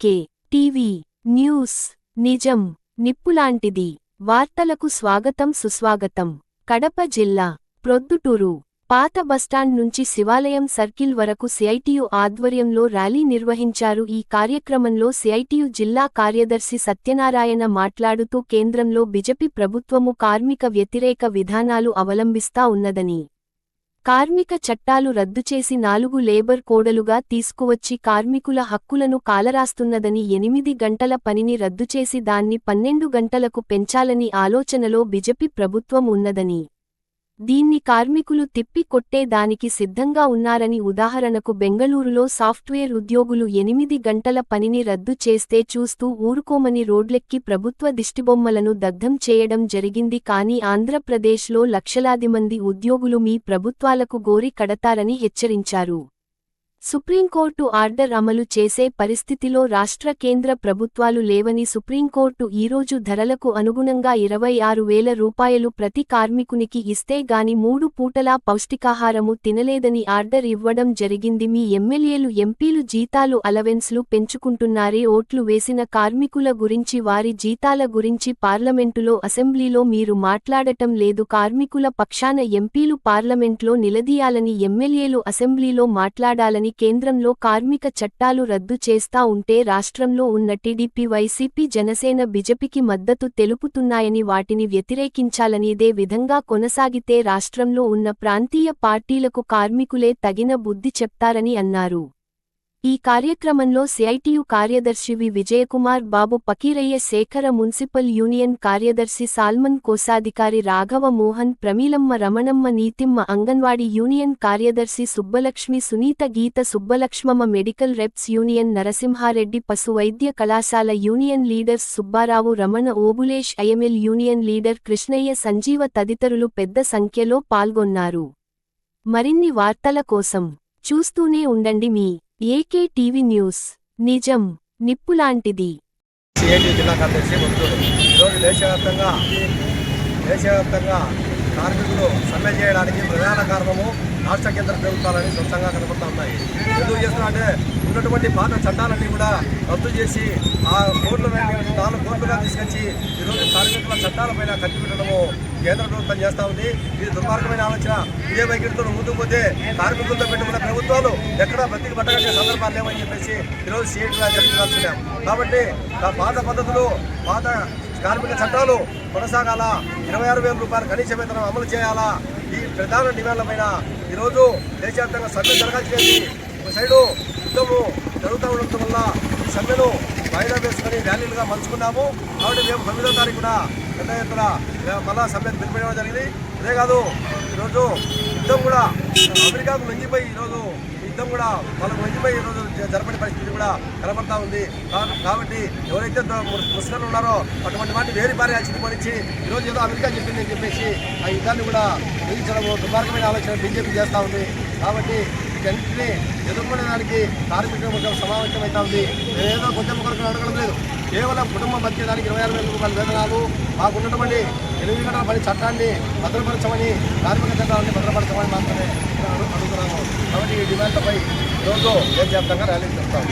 AK TV news నిజం నిప్పులాంటిది. వార్తలకు స్వాగతం సుస్వాగతం. కడప జిల్లా ప్రొద్దుటూరు పాత బస్టాండ్ నుంచి శివాలయం సర్కిల్ వరకు సిఐటియు ఆధ్వర్యంలో ర్యాలీ నిర్వహించారు. ఈ కార్యక్రమంలో సిఐటియు జిల్లా కార్యదర్శి సత్యనారాయణ మాట్లాడుతూ కేంద్రంలో బిజెపి ప్రభుత్వము కార్మిక వ్యతిరేక విధానాలు అవలంబిస్తా ఉన్నదని కార్మిక చట్టాలు రద్దు చేసి నాలుగు లేబర్ కోడలుగా తీసుకువచ్చి కార్మికుల హక్కులను కాలరాస్తున్నదని ఎనిమిది గంటల పనిని రద్దు చేసి దాన్ని పన్నెండు గంటలకు పెంచాలని ఆలోచనలో బిజెపి ప్రభుత్వం ఉన్నదని దీన్ని కార్మికులు తిప్పి కొట్టే దానికి సిద్ధంగా ఉన్నారని ఉదాహరణకు బెంగళూరులో సాఫ్ట్వేర్ ఉద్యోగులు ఎనిమిది గంటల పనిని రద్దు చేస్తే చూస్తూ ఊరుకోమని రోడ్లెక్కి ప్రభుత్వ దిష్టిబొమ్మలను దగ్ధం చేయడం జరిగింది కానీ ఆంధ్రప్రదేశ్లో లక్షలాది మంది ఉద్యోగులు మీ ప్రభుత్వాలకు గోరి కడతారని హెచ్చరించారు. సుప్రీంకోర్టు ఆర్డర్ అమలు చేసే పరిస్థితిలో రాష్ట్ర కేంద్ర ప్రభుత్వాలు లేవని సుప్రీంకోర్టు ఈరోజు ధరలకు అనుగుణంగా ఇరవై ఆరు వేల రూపాయలు ప్రతి కార్మికునికి ఇస్తే గాని మూడు పూటలా పౌష్టికాహారము తినలేదని ఆర్డర్ ఇవ్వడం జరిగింది. మీ ఎమ్మెల్యేలు ఎంపీలు జీతాలు అలవెన్స్లు పెంచుకుంటున్నారే ఓట్లు వేసిన కార్మికుల గురించి వారి జీతాల గురించి పార్లమెంటులో అసెంబ్లీలో మీరు మాట్లాడటం లేదు. కార్మికుల పక్షాన ఎంపీలు పార్లమెంట్లో నిలదీయాలని ఎమ్మెల్యేలు అసెంబ్లీలో మాట్లాడాలని కేంద్రంలో కార్మిక చట్టాలు రద్దు చేస్తా ఉంటే రాష్ట్రంలో ఉన్న టీడీపీ వైసీపీ జనసేన బిజెపికి మద్దతు తెలుపుతున్నాయని వాటిని వ్యతిరేకించాలని ఇదే విధంగా కొనసాగితే రాష్ట్రంలో ఉన్న ప్రాంతీయ పార్టీలకు కార్మికులే తగిన బుద్ధి చెప్తారని అన్నారు. ఈ కార్యక్రమంలో సిఐటియు కార్యదర్శి V. Vijayakumar Babu Pakiraiah Shekhara municipal union కార్యదర్శి సాల్మన్ కోశాధికారి రాఘవ మోహన్ ప్రమీలమ్మ రమణమ్మ నీతిమ్మ అంగన్వాడీ యూనియన్ కార్యదర్శి Subbalakshmi Sunitha Geetha Subbalakshmamma medical reps union Narasimha Reddy పశు వైద్య కళాశాల union leaders Subbarao Ramana Obulesh IML union leader Krishnaiah Sanjeeva తదితరులు పెద్ద సంఖ్యలో పాల్గొన్నారు. మరిన్ని వార్తల కోసం చూస్తూనే ఉండండి మీ ఏకే టీవీ న్యూస్. నిజం నిప్పులాంటిది సిఐటి జిల్లా కార్యదర్శి ఈరోజు దేశవ్యాప్తంగా దేశవ్యాప్తంగా కార్మికులు సమ్మె చేయడానికి ప్రధాన కారణము రాష్ట్ర కేంద్ర ప్రభుత్వాలని స్వచ్ఛంగా కనబడుతూ ఉన్నాయి. ఎందుకు చేస్తున్నారంటే ఉన్నటువంటి పాత చట్టాలన్నీ కూడా రద్దు చేసి ఆ కోర్టుల నాలుగు తీసుకొచ్చి ఈరోజు కార్మికుల చట్టాలపైన కట్టిపెట్టడము కేంద్ర ప్రభుత్వం చేస్తూ ఉంది. ఇది దుర్మార్గమైన ఆలోచన. ఇదే వైఖరితో ముందుకు పోతే కార్మికులతో పెట్టుకున్న ప్రభుత్వాలు ఎక్కడ బ్రతికి పట్టగలిగే సందర్భాలు లేవని చెప్పేసి ఈరోజు సీఎంగా చెప్పాల్సినాం కాబట్టి పాత పద్ధతులు పాత కార్మిక చట్టాలు కొనసాగాల? ఇరవై ఆరు వేల రూపాయలు కనీస వేతనం అమలు చేయాలా? ఈ ప్రధాన డిమాండ్ల పైన ఈరోజు దేశవ్యాప్తంగా సమ్మె జరగాల్సి ఒక సైడు యుద్ధము జరుగుతూ ఉండటం వల్ల ఈ సమ్మెను వాయిదా వేసుకొని ర్యాలీలుగా మలుచుకున్నాము కాబట్టి మేము తొమ్మిదో తారీఖున పెద్ద ఎత్తున మళ్ళా సమ్మెను పిలిపించడం జరిగింది. అదే కాదు ఈరోజు యుద్ధం కూడా అమెరికాకు లొంగిపోయి ఈరోజు యుద్ధం కూడా వాళ్ళకు లొంగిపోయి ఈరోజు జ- జరపని పరిస్థితి కూడా కనబడతా ఉంది. కాబట్టి ఎవరైతే ముస్లింలు ఉన్నారో అటువంటి వాటిని వేరే పారేయాల్సింది పనిచ్చి ఈరోజు ఏదో అమెరికా చెప్పింది అని చెప్పేసి ఆ యుద్ధాన్ని కూడా నిలించడం దుర్మార్గమైన ఆలోచన బీజేపీ చేస్తూ ఉంది. కాబట్టి వీటన్నింటినీ ఎదుర్కొనే దానికి కార్మిక వర్గం సమావేశం అవుతా ఉంది మేమేదో కొంచెం కొరకు అడగడం లేదు. కేవలం కుటుంబం బతికేదానికి ఇరవై ఆరు వేల రూపాయల వేతనాలు మాకున్నటువంటి ఎనిమిది గంటల పని చట్టాన్ని భద్రపరచమని కార్మిక చట్టాన్ని భద్రపరచమని మాత్రమే అడుగుతున్నాము. కాబట్టి ఈ డిమాండ్లపై రోజు దేశవ్యాప్తంగా ర్యాలీ చేస్తాము